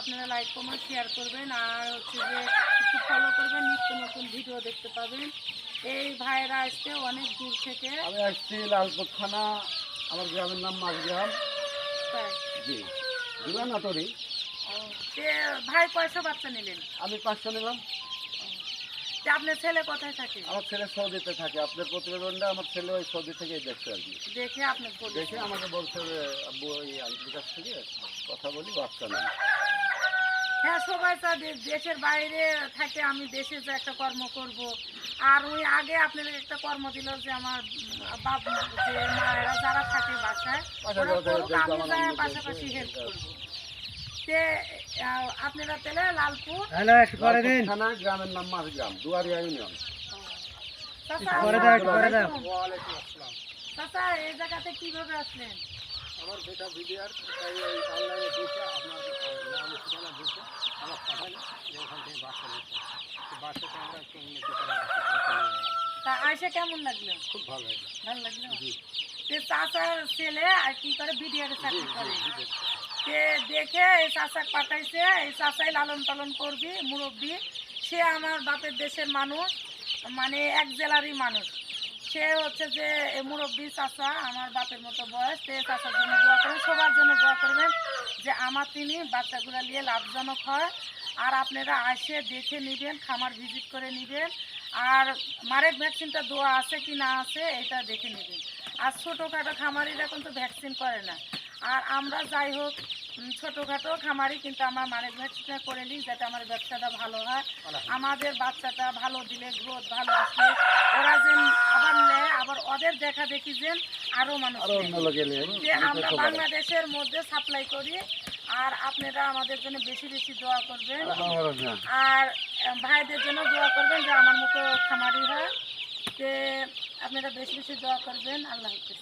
আপনারা like comment share করবেন। আর হচ্ছে যে একটু ফলো করবেন নিত্য নতুন ভিডিও দেখতে পাবেন। এই ভাইয়েরা আসছে অনেক দূর থেকে। আমি আসছি লালপুর থানা আমার গ্রামের নাম মাঝগ্রাম। জি। ভাই কয়শো বাচ্চা নিলেন? আমি পাঁচশো নিলাম। আপনার ছেলে কোথায় থাকে? আমার ছেলে সৌদিতে থাকে। আপনার প্রতিবেদনটা আমার ছেলে ওই সৌদি থেকেই দেখছে আর কি। দেখে আপনার দেখে আমাকে বলছে আব্বু ওই কাছ থেকে কথা বলি বাচ্চা নেই। হ্যাঁ সবাই তো দেশের বাইরে থাকে আমি দেশে যে একটা কর্ম করব। আর ওই আগে আপনাদের একটা কর্ম দিল যে আমার বাপ যে মায়েরা যারা থাকে বাসায় ওরা পাশাপাশি আমি যাই পাশাপাশি হেল্প করব। তে আপনারা পেলে লালপুর? গ্রামের নাম মাঝগ্রাম দুয়ারিয়া ইউনিয়ন। চাচা, করে দাও, আসসালামু করে দাও। আলাইকুম। ওয়ালাইকুম আসসালাম চাচা এই জায়গাতে কীভাবে আসলেন? আমার বেটা ভিডিওর তাই অনলাইনে দিয়েছে আপনার নাম ঠিকানা দিয়েছে আমার পাঠালে যে ওখান থেকে বাসা নিচ্ছে বাসাতে আমরা একটু উন্নতি করা তা আয়সা কেমন লাগল? খুব ভালো লাগে ভালো লাগল? জি। তে চাচার ছেলে আর কি করে বিডিআর জি চাকরি করে? জি দেখে এই চাচাক পাঠাইছে এই চাচাই লালন পালন করবি মুরব্বী। সে আমার বাপের দেশের মানুষ মানে এক জেলারই মানুষ। সে হচ্ছে যে এ মুরব্বী চাচা আমার বাপের মতো বয়স সে চাচার জন্য দোয়া করবেন সবার জন্য দোয়া করবেন যে আমার তিনি বাচ্চাগুলো নিয়ে লাভজনক হয়। আর আপনারা আসে দেখে নেবেন খামার ভিজিট করে নেবেন। আর মারেক ভ্যাকসিনটা দেওয়া আছে কি না আছে এটা দেখে নেবেন। আর ছোটোখাটো খামারিরা কিন্তু ভ্যাকসিন করে না। আর আমরা যাই হোক ছোটোখাটো খামারি কিন্তু আমার মারেক ভ্যাকসিনটা করে নিই যাতে আমার ব্যবসাটা ভালো হয়। আমাদের বাচ্চাটা ভালো দিলে গ্রোথ ভালো আসলে। ওরা যেন আবার নেয় আবার ওদের দেখা দেখি যেন আরও মানুষ নিয়ে। যে আমরা বাংলাদেশের মধ্যে সাপ্লাই করি আর আপনারা আমাদের জন্য বেশি বেশি দোয়া করবেন। আর ভাইদের জন্য দোয়া করবেন যে আমার মতো খামারি হয়। যে আপনারা বেশি বেশি দোয়া করবেন আল্লাহ হাফিজ।